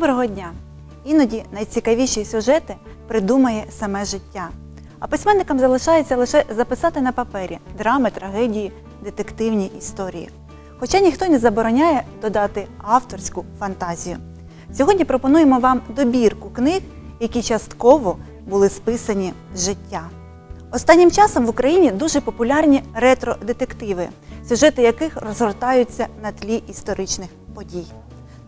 Доброго дня! Іноді найцікавіші сюжети придумає саме життя. А письменникам залишається лише записати на папері драми, трагедії, детективні історії. Хоча ніхто не забороняє додати авторську фантазію. Сьогодні пропонуємо вам добірку книг, які частково були списані життя. Останнім часом в Україні дуже популярні ретро-детективи, сюжети яких розгортаються на тлі історичних подій.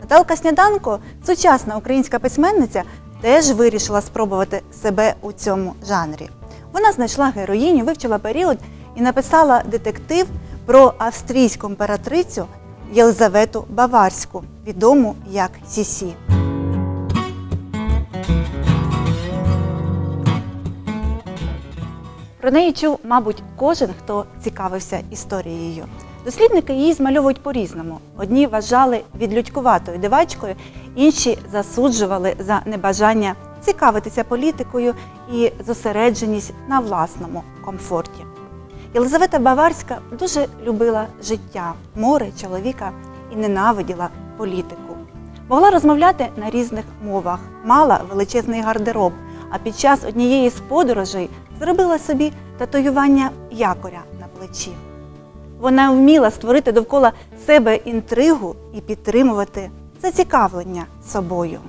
Наталка Сніданко, сучасна українська письменниця, теж вирішила спробувати себе у цьому жанрі. Вона знайшла героїню, вивчила період і написала детектив про австрійську імператрицю Єлизавету Баварську, відому як Сісі. Про неї чув, мабуть, кожен, хто цікавився історією. Дослідники її змальовують по-різному. Одні вважали відлюдькуватою дивачкою, інші засуджували за небажання цікавитися політикою і зосередженість на власному комфорті. Єлизавета Баварська дуже любила життя, море, чоловіка і ненавиділа політику. Могла розмовляти на різних мовах, мала величезний гардероб, а під час однієї з подорожей зробила собі татуювання якоря на плечі. Вона вміла створити довкола себе інтригу і підтримувати зацікавлення собою.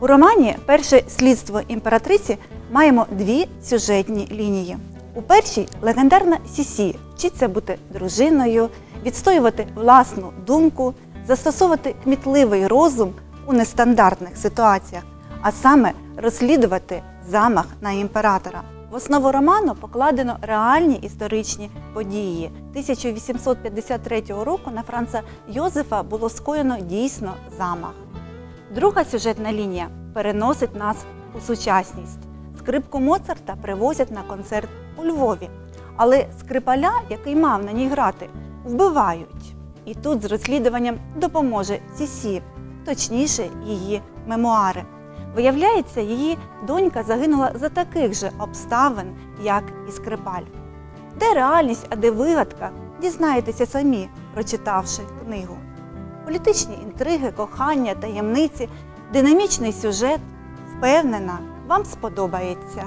У романі Перше слідство імператриці маємо дві сюжетні лінії. У першій легендарна Сісі вчиться бути дружиною, відстоювати власну думку, застосовувати кмітливий розум у нестандартних ситуаціях, а саме розслідувати замах на імператора. В основу роману покладено реальні історичні події. 1853 року на Франца Йозефа було скоєно дійсно замах. Друга сюжетна лінія переносить нас у сучасність. Скрипку Моцарта привозять на концерт у Львові, але скрипаля, який мав на ній грати, вбивають. І тут з розслідуванням допоможе Сісі, точніше, її мемуари. Виявляється, її донька загинула за таких же обставин, як і скрипаль. Де реальність, а де вигадка, дізнаєтеся самі, прочитавши книгу. Політичні інтриги, кохання, таємниці, динамічний сюжет. Впевнена, вам сподобається.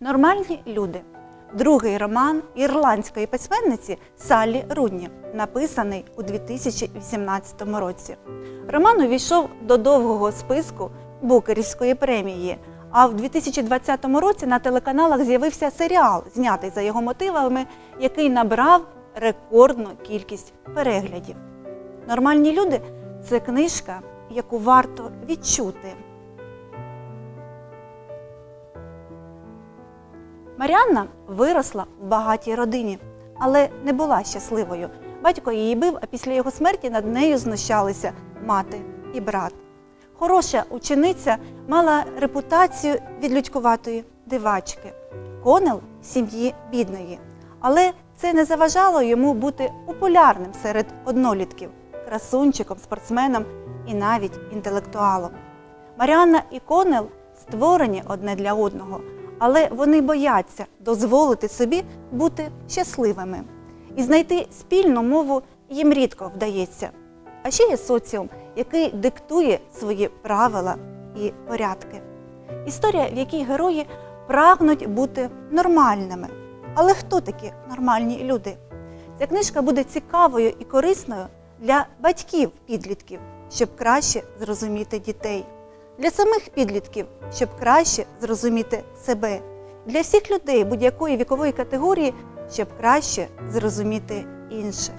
Нормальні люди. Другий роман ірландської письменниці Саллі Рудні, написаний у 2018 році. Роман увійшов до довгого списку Букерівської премії. А в 2020 році на телеканалах з'явився серіал, знятий за його мотивами, який набрав рекордну кількість переглядів. Нормальні люди це книжка, яку варто відчути. Маріанна виросла в багатій родині, але не була щасливою. Батько її бив, а після його смерті над нею знущалися мати і брат. Хороша учениця мала репутацію відлюдькуватої дивачки, конел сім'ї бідної. Але це не заважало йому бути популярним серед однолітків, красунчиком, спортсменом і навіть інтелектуалом. Маріанна і Конел створені одне для одного, але вони бояться дозволити собі бути щасливими. І знайти спільну мову їм рідко вдається. А ще є соціум, який диктує свої правила і порядки. Історія, в якій герої прагнуть бути нормальними. Але хто такі нормальні люди? Ця книжка буде цікавою і корисною для батьків підлітків, щоб краще зрозуміти дітей, для самих підлітків, щоб краще зрозуміти себе, для всіх людей будь-якої вікової категорії, щоб краще зрозуміти інших.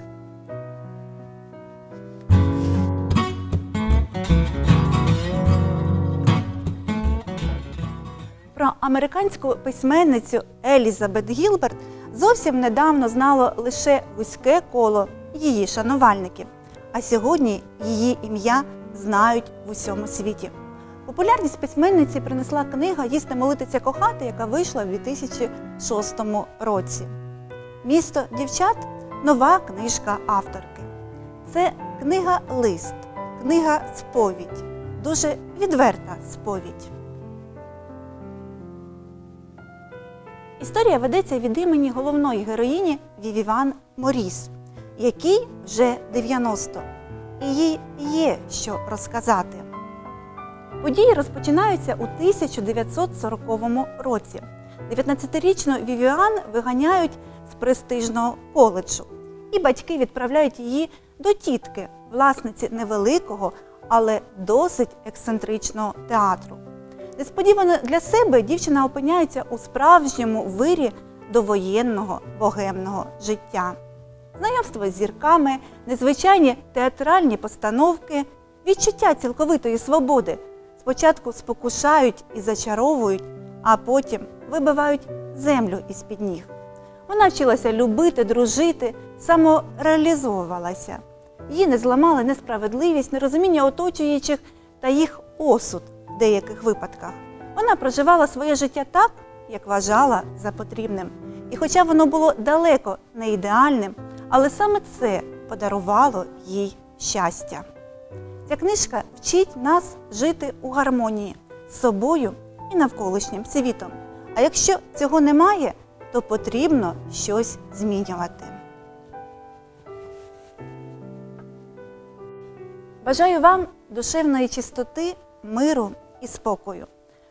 Про американську письменницю Елізабет Гілберт зовсім недавно знало лише вузьке коло її шанувальників, а сьогодні її ім'я знають в усьому світі. Популярність письменниці принесла книга Їсти молитися кохати, яка вийшла в 2006 році. Місто дівчат нова книжка авторки. Це книга лист, книга сповідь, дуже відверта сповідь. Історія ведеться від імені головної героїні Вівіван Моріс, якій вже 90, і їй є що розказати. Події розпочинаються у 1940 році. 19-річну Вівіан виганяють з престижного коледжу, і батьки відправляють її до тітки, власниці невеликого, але досить ексцентричного театру. Несподівано для себе дівчина опиняється у справжньому вирі довоєнного богемного життя. Знайомство з зірками, незвичайні театральні постановки, відчуття цілковитої свободи спочатку спокушають і зачаровують, а потім вибивають землю із-під ніг. Вона вчилася любити, дружити, самореалізовувалася. Її не зламали несправедливість, нерозуміння оточуючих та їх осуд в деяких випадках. Вона проживала своє життя так, як вважала за потрібним. І хоча воно було далеко не ідеальним, але саме це подарувало їй щастя. Ця книжка вчить нас жити у гармонії з собою і навколишнім світом. А якщо цього немає, то потрібно щось змінювати. Бажаю вам душевної чистоти, миру і спокою.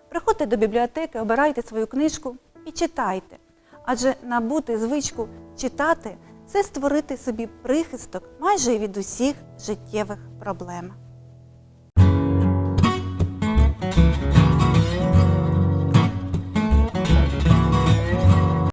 Приходьте до бібліотеки, обирайте свою книжку і читайте. Адже набути звичку читати це створити собі прихисток майже від усіх життєвих проблем. Thank you.